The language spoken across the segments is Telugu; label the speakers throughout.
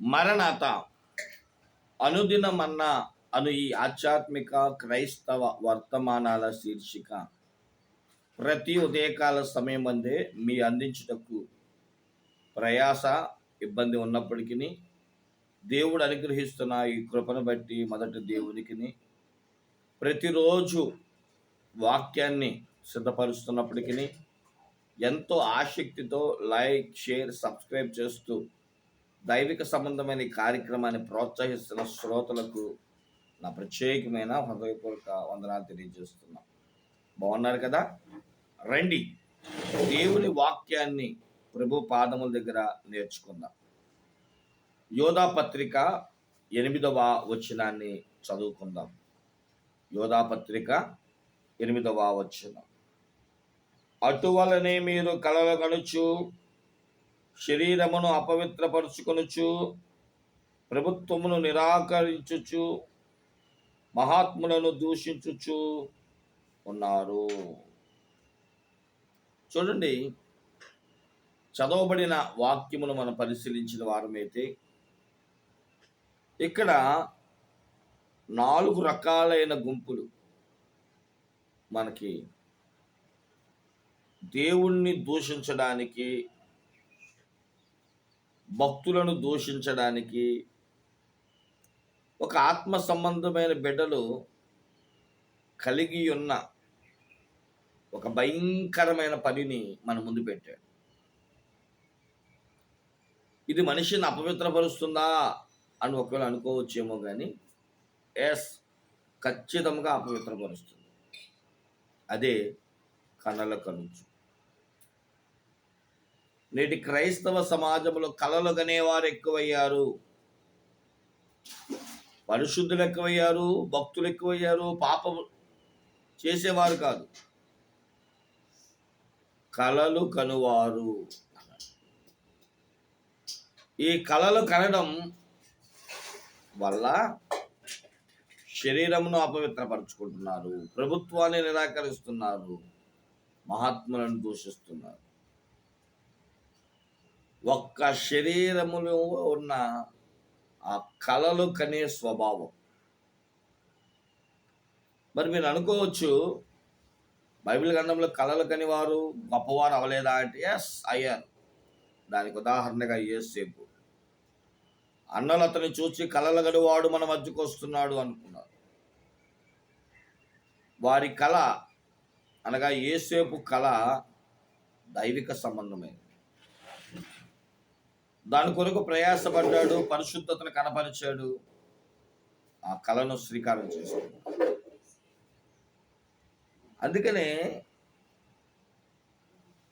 Speaker 1: మరణాత అనుదినమన్నా అను ఈ ఆధ్యాత్మిక క్రైస్తవ వర్తమానాల శీర్షిక. ప్రతి ఉదయకాల సమయం అందే మీ అందించుటకు ప్రయాస ఇబ్బంది ఉన్నప్పటికీ దేవుడు అనుగ్రహిస్తున్న ఈ కృపను బట్టి మొదటి దేవునికి ప్రతిరోజు వాక్యాన్ని సిద్ధపరుస్తున్నప్పటికీ ఎంతో ఆసక్తితో లైక్ షేర్ సబ్స్క్రైబ్ చేస్తూ దైవిక సంబంధమైన కార్యక్రమాన్ని ప్రోత్సహిస్తున్న శ్రోతలకు నా ప్రత్యేకమైన హృదయపూర్వక వందనాలు తెలియజేస్తున్నాం. బాగున్నారు కదా? రండి. దేవుని వాక్యాన్ని ప్రభు పాదముల దగ్గర నేర్చుకుందాం. యోధా పత్రిక ఎనిమిదవ వచనాన్ని చదువుకుందాం. యోధా పత్రిక ఎనిమిదవ వచనం. అటువలనే మీరు కలలు గనుచు శరీరమును అపవిత్రపరుచుకొనుచు ప్రభుత్వమును నిరాకరించుచు మహాత్ములను దూషించుచు ఉన్నారు. చూడండి చదవబడిన వాక్యమును మనం పరిశీలించిన వారమైతే ఇక్కడ నాలుగు రకాలైన గుంపులు మనకి దేవుణ్ణి దూషించడానికి భక్తులను దూషించడానికి ఒక ఆత్మ సంబంధమైన బిడ్డలు కలిగి ఉన్న ఒక భయంకరమైన పనిని మన ముందు పెట్టాడు. ఇది మనిషిని అపవిత్రపరుస్తుందా అని ఒకవేళ అనుకోవచ్చేమో కానీ ఎస్ ఖచ్చితంగా అపవిత్రపరుస్తుంది. అదే కళల కనుంచు. నేటి క్రైస్తవ సమాజంలో కళలు గనేవారు ఎక్కువయ్యారు. పరిశుద్ధులు ఎక్కువయ్యారు భక్తులు ఎక్కువయ్యారు పాపం చేసేవారు కాదు. కళలు కనువారు ఈ కళలు కనడం వల్ల శరీరమును అపవిత్రపరుచుకుంటున్నారు ప్రభుత్వాన్ని నిరాకరిస్తున్నారు మహాత్ములను దూషిస్తున్నారు. ఒక్క శరీరములో ఉన్న ఆ కళలు కనే స్వభావం. మరి మీరు అనుకోవచ్చు బైబిల్ గ్రంథంలో కళలు కనివారు గొప్పవారు అవలేదా అంటే ఎస్ అయ్యారు. దానికి ఉదాహరణగా ఏసేపు అన్నలు అతన్ని చూసి కళలు గడివాడు మన మధ్యకు వస్తున్నాడు అనుకున్నారు. వారి కళ అనగా ఏసేపు కళ దైవిక సంబంధమైనది. దాని కొరకు ప్రయాసపడ్డాడు పరిశుద్ధతను కనపరిచాడు. ఆ కళను శ్రీకారం చేశాడు. అందుకనే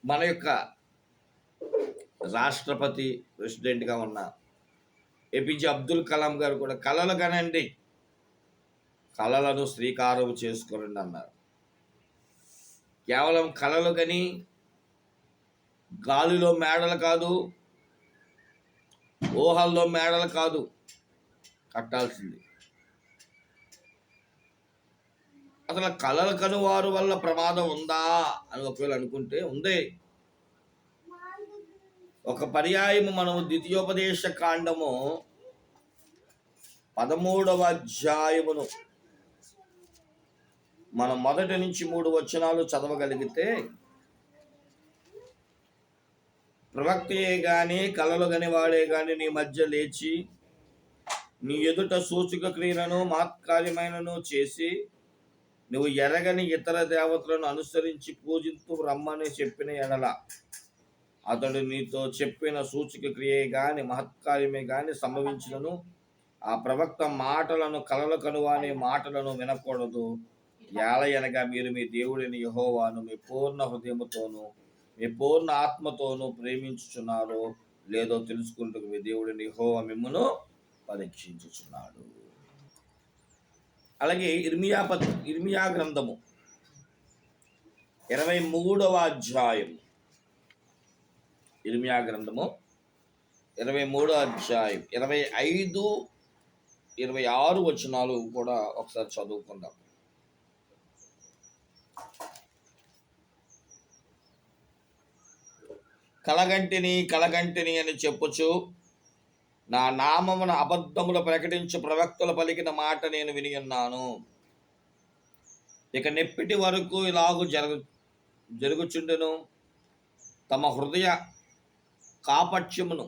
Speaker 1: మన యొక్క రాష్ట్రపతి ప్రెసిడెంట్గా ఉన్న ఏపీజే అబ్దుల్ కలాం గారు కూడా కళలు కనండి. కళలను శ్రీకారం చేసుకోరండి అన్నారు. కేవలం కళలు కని గాలిలో మేడలు కాదు ఊహల్లో మేడలు కాదు కట్టాల్సింది. అసలు కళలు కనువారు వల్ల ప్రమాదం ఉందా అని ఒకవేళ అనుకుంటే ఉంది. ఒక పర్యాయము మనం ద్వితీయోపదేశ కాండము పదమూడవ అధ్యాయమును మనం మొదటి నుంచి మూడు వచనాలు చదవగలిగితే ప్రవక్తయే గాని కలలు గని వాడే గాని నీ మధ్య లేచి నీ ఎదుట సూచక క్రియలను మాత్కార్యమైనను చేసి నువ్వు ఎరగని ఇతర దేవతలను అనుసరించి పూజిస్తూ రమ్మని చెప్పిన ఎడల. అతడు నీతో చెప్పిన సూచక క్రియే గాని మహత్కార్యమే గాని సంభవించినను ఆ ప్రవక్త మాటలను కలలు కనువానే మాటలను వినకూడదు. ఏలయనగా మీరు మీ దేవుడిని యహోవాను మీ పూర్ణ హృదయముతోను మీ పూర్ణ ఆత్మతోనూ ప్రేమించుచున్నారో లేదో తెలుసుకుంటూ మీ దేవుడిని యెహోవా మిమ్మును పరీక్షించుచున్నాడు. అలాగే ఇర్మియా పత్ ఇర్మియా గ్రంథము ఇరవై మూడవ అధ్యాయం. ఇర్మియా గ్రంథము ఇరవై మూడో అధ్యాయం. ఇరవై ఐదు ఇరవై ఆరు వచనాలు కూడా ఒకసారి చదువుకుందాం. కలగంటిని కలగంటిని అని చెప్పుచు నా నామమున అబద్ధములు ప్రకటించు ప్రవక్తలు పలికిన మాట నేను విని ఉన్నాను. ఇక నెప్పిటి వరకు ఇలాగు జరుగు జరుగుచుండెను. తమ హృదయ కాపట్యమును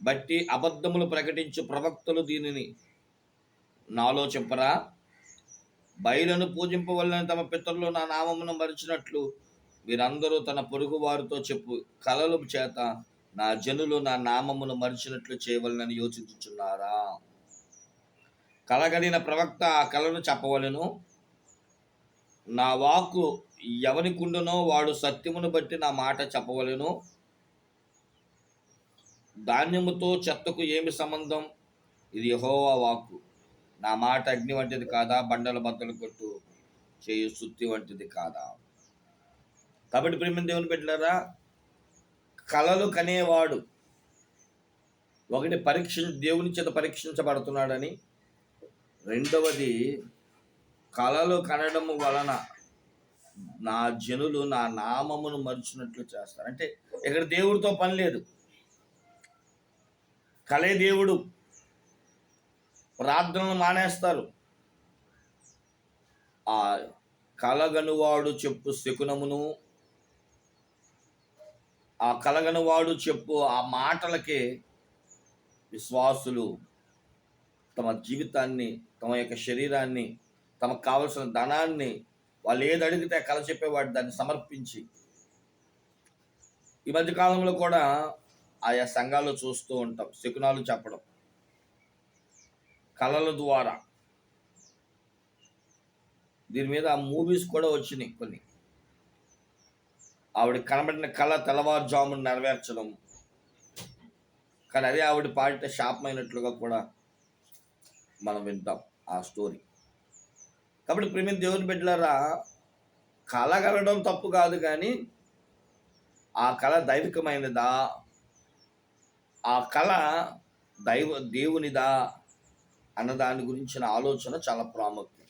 Speaker 1: బట్టి అబద్ధములు ప్రకటించు ప్రవక్తలు దీనిని నాలో చెప్పరా? బయలును పూజింపవల్లని తమ పితరులు నా నామమును మరిచినట్లు వీరందరూ తన పొరుగు వారితో చెప్పు కలలు చేత నా జనులు నా నామమును మరిచినట్లు చేయవలనని యోచించుచున్నారా? కలగలిన ప్రవక్త ఆ కళను చెప్పవలెను. నా వాక్కు ఎవనికుండునో వాడు సత్యమును బట్టి నా మాట చెప్పవలెను. ధాన్యముతో చెత్తకు ఏమి సంబంధం? ఇది హోవా వాక్కు. నా మాట అగ్ని వంటిది కాదా? బండల బద్దలు కొట్టు చేయు సుత్తి వంటిది కాదా? కాబట్టి ప్రేమ దేవుని పెట్టారా కళలు కనేవాడు. ఒకటి పరీక్ష దేవుని చేత పరీక్షించబడుతున్నాడని. రెండవది కళలు కనడము వలన నా జనులు నా నామమును మరుచున్నట్లు చేస్తారు. అంటే ఇక్కడ దేవుడితో పని లేదు. కళే దేవుడు. ప్రార్థనలు మానేస్తారు. ఆ కలగనువాడు చెప్పు శకునమును ఆ కలగనువాడు చెప్పు ఆ మాటలకే విశ్వాసులు తమ జీవితాన్ని తమ యొక్క శరీరాన్ని తమకు కావలసిన ధనాన్ని వాళ్ళు ఏది అడిగితే కళ చెప్పేవాడు దాన్ని సమర్పించి. ఈ మధ్య కాలంలో కూడా ఆయా సంఘాలు చూస్తూ ఉంటాం శకునాలు చెప్పడం. కళల ద్వారా. దీని మీద మూవీస్ కూడా వచ్చినాయి కొన్ని. ఆవిడ కనబడిన కళ తెల్లవారుజామును నెరవేర్చడం. కానీ అదే ఆవిడ పాడితే శాపమైనట్లుగా కూడా మనం వింటాం ఆ స్టోరీ. కాబట్టి ప్రేమ దేవుని బిడ్డలారా కళ కలడం తప్పు కాదు కానీ ఆ కళ దైవికమైనదా? ఆ కళ దైవ దేవునిదా? అన్న దాని గురించిన ఆలోచన చాలా ప్రాముఖ్యం.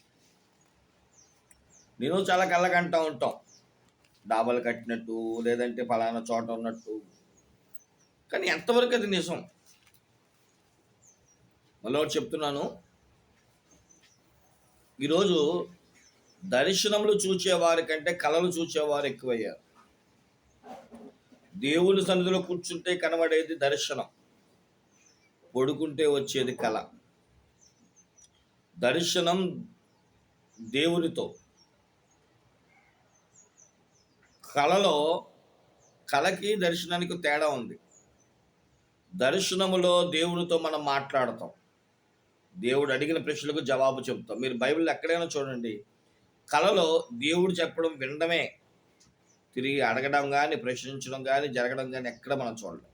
Speaker 1: నేను చాలా కళ్ళకంటా ఉంటాం. డాబాలు కట్టినట్టు లేదంటే ఫలానా చోట ఉన్నట్టు. కానీ ఎంతవరకు అది నిజం? మళ్ళీ ఒకటి చెప్తున్నాను. ఈరోజు దర్శనములు చూచేవారి కంటే కళలు చూచేవారు ఎక్కువయ్యారు. దేవుని సన్నిధిలో కూర్చుంటే కనబడేది దర్శనం. పడుకుంటే వచ్చేది కళ. దర్శనం దేవునితో. కళలో కళకి దర్శనానికి తేడా ఉంది. దర్శనములో దేవునితో మనం మాట్లాడతాం. దేవుడు అడిగిన ప్రశ్నలకు జవాబు చెబుతాం. మీరు బైబిల్ ఎక్కడైనా చూడండి. కళలో దేవుడు చెప్పడం వినడమే. తిరిగి అడగడం కానీ ప్రశ్నించడం కానీ జరగడం కానీ ఎక్కడ మనం చూడలేం.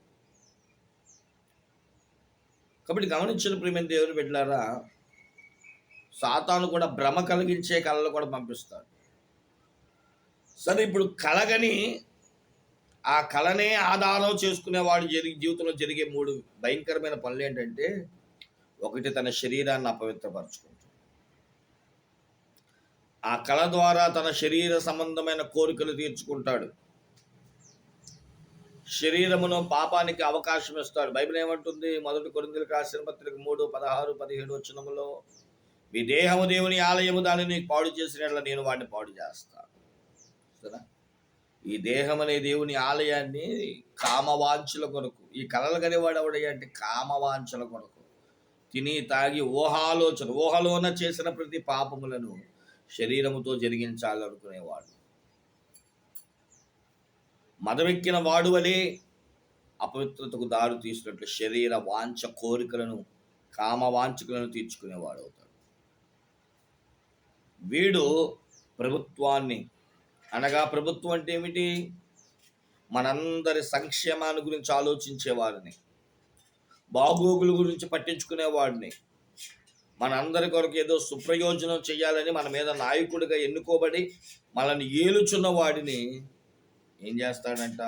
Speaker 1: కాబట్టి గమనించిన ప్రేమ దేవుడు బిడ్డలారా సాతాను కూడా భ్రమ కలిగించే కళలు కూడా పంపిస్తాడు. సరే ఇప్పుడు కళగని ఆ కళనే ఆధారం చేసుకునేవాడు జరిగి జీవితంలో జరిగే మూడు భయంకరమైన పనులు ఏంటంటే ఒకటి తన శరీరాన్ని అపవిత్రపరచుకుంటాడు ఆ కళ ద్వారా తన శరీర సంబంధమైన కోరికలు తీర్చుకుంటాడు. శరీరమును పాపానికి అవకాశం ఇస్తాడు. బైబిల్ ఏమంటుంది? మొదటి కొరిందులు రాసిన పత్రిక మూడు పదహారు పదిహేడు వచ్చినములో మీ దేహము దేవుని ఆలయము దానిని పాడు చేసిన నేను వాడిని పాడు చేస్తాను. సరే ఈ దేహం అనే దేవుని ఆలయాన్ని కామవాంఛల కొరకు ఈ కళలు కనేవాడు ఎవడయ్యా అంటే కామవాంఛల కొరకు. తిని తాగి ఊహాలోచన ఊహలోన చేసిన ప్రతి పాపములను శరీరముతో జరిగించాలనుకునేవాడు. మదమెక్కిన వాడు వలె అపవిత్రతకు దారి తీసినట్లు శరీర వాంఛ కోరికలను కామ వాంఛకులను తీర్చుకునేవాడు అవుతాడు. వీడు ప్రభుత్వాన్ని అనగా ప్రభుత్వం అంటే ఏమిటి? మనందరి సంక్షేమాన్ని గురించి ఆలోచించేవారిని. బాగోగుల గురించి పట్టించుకునేవాడిని. మనందరి కొరకు ఏదో సుప్రయోజనం చేయాలని మన మీద నాయకుడిగా ఎన్నుకోబడి మనల్ని ఏలుచున్న వాడిని ఏం చేస్తాడంట?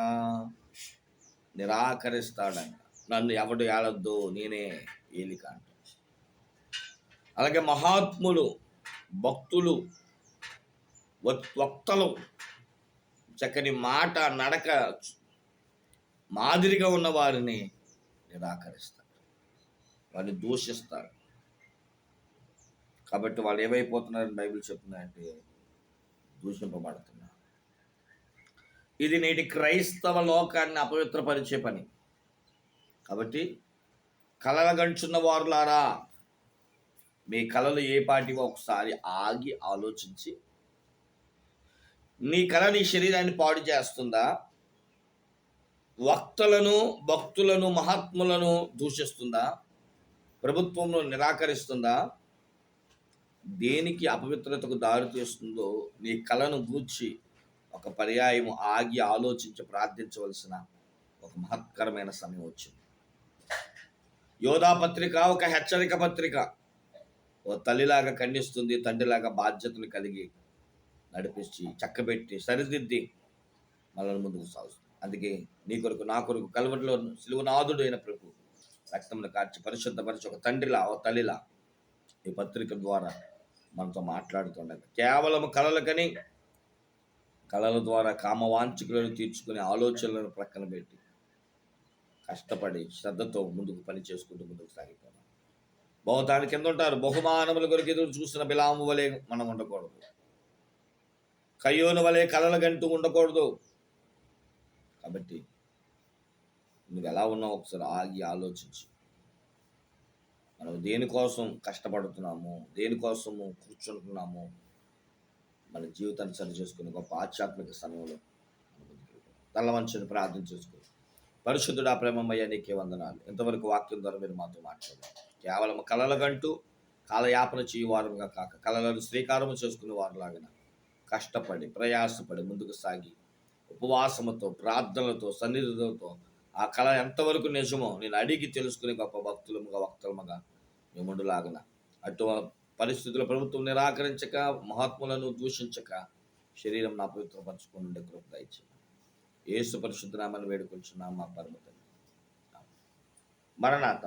Speaker 1: నిరాకరిస్తాడంట. నన్ను ఎవడు ఏలద్దు నేనే ఏలిక అంట. అలాగే మహాత్ములు భక్తులు వక్తలు చక్కని మాట నడక మాదిరిగా ఉన్న వారిని నిరాకరిస్తారు. వారిని దూషిస్తారు. కాబట్టి వాళ్ళు ఏమైపోతున్నారని బైబిల్ చెప్తున్నాయంటే దూషింపబడుతున్నారు. ఇది నేటి క్రైస్తవ లోకాన్ని అపవిత్రపరిచే పని. కాబట్టి కలలగంచున్న వారులారా మీ కళలు ఏ పాటివో ఒకసారి ఆగి ఆలోచించి నీ కళ నీ శరీరాన్ని పాడు చేస్తుందా? వక్తలను భక్తులను మహాత్ములను దూషిస్తుందా? ప్రభుత్వంలో నిరాకరిస్తుందా? దేనికి అపవిత్రతకు దారి తీస్తుందో నీ కళను గూర్చి ఒక పర్యాయం ఆగి ఆలోచించి ప్రార్థించవలసిన ఒక మహత్కరమైన సమయం వచ్చింది. యోధా పత్రిక ఒక హెచ్చరిక పత్రిక. ఓ తల్లిలాగా ఖండిస్తుంది తండ్రిలాగా బాధ్యతలు కలిగి నడిపించి చక్కబెట్టి సరిదిద్ది మనల్ని ముందుకు సాగుతుంది. అందుకే నీ కొరకు నా కొరకు కలవరిలో సిలువనాథుడు అయిన ప్రభు రక్తంలో కార్చి పరిశుద్ధపరిచి ఒక తండ్రిలా ఒక తల్లిలా ఈ పత్రిక ద్వారా మనతో మాట్లాడుతుండగా కేవలం కళలకని కళల ద్వారా కామవాంఛకులను తీర్చుకునే ఆలోచనలను ప్రక్కన పెట్టి కష్టపడి శ్రద్ధతో ముందుకు పని చేసుకుంటూ ముందుకు సాగిపోతాం బహుదాని కింద ఉంటారు. బహుమానముల కొరకు ఎదురు చూసిన బిలాము వలె మనం ఉండకూడదు. కయ్యోను వలె కలలు గంటూ ఉండకూడదు. కాబట్టి నువ్వు ఎలా ఉన్నావు ఒకసారి ఆగి ఆలోచించు. మనం దేనికోసం కష్టపడుతున్నాము దేనికోసము కూర్చుంటున్నాము మన జీవితాన్ని సరి చేసుకుని గొప్ప ఆధ్యాత్మిక సమయంలో తల్లవంచని ప్రార్థన చేసుకో. ఆ ప్రేమమయ్య నీకే వందనాలు. ఇంతవరకు వాక్యం ద్వారా మీరు మాతో మాట్లాడారు. కేవలం కలలగంటూ కాలయాపన చేయవారుగా కాక కళలను శ్రీకారం చేసుకునే వారులాగిన కష్టపడి ప్రయాసపడి ముందుకు సాగి ఉపవాసముతో ప్రార్థనలతో సన్నిధితో ఆ కళ ఎంతవరకు నిజమో నేను అడిగి తెలుసుకునే గొప్ప భక్తులముగా వక్తలముగా మేముండులాగన అటు పరిస్థితుల ప్రభుత్వం నిరాకరించక మహాత్ములను దూషించక శరీరం నా పవిత్రపరచుకుని ఉండే కృప దయచేయండి. యేసు పరిశుద్ధనామని వేడుకొంచున్నాం మా పరమతండ్రి. మరణాత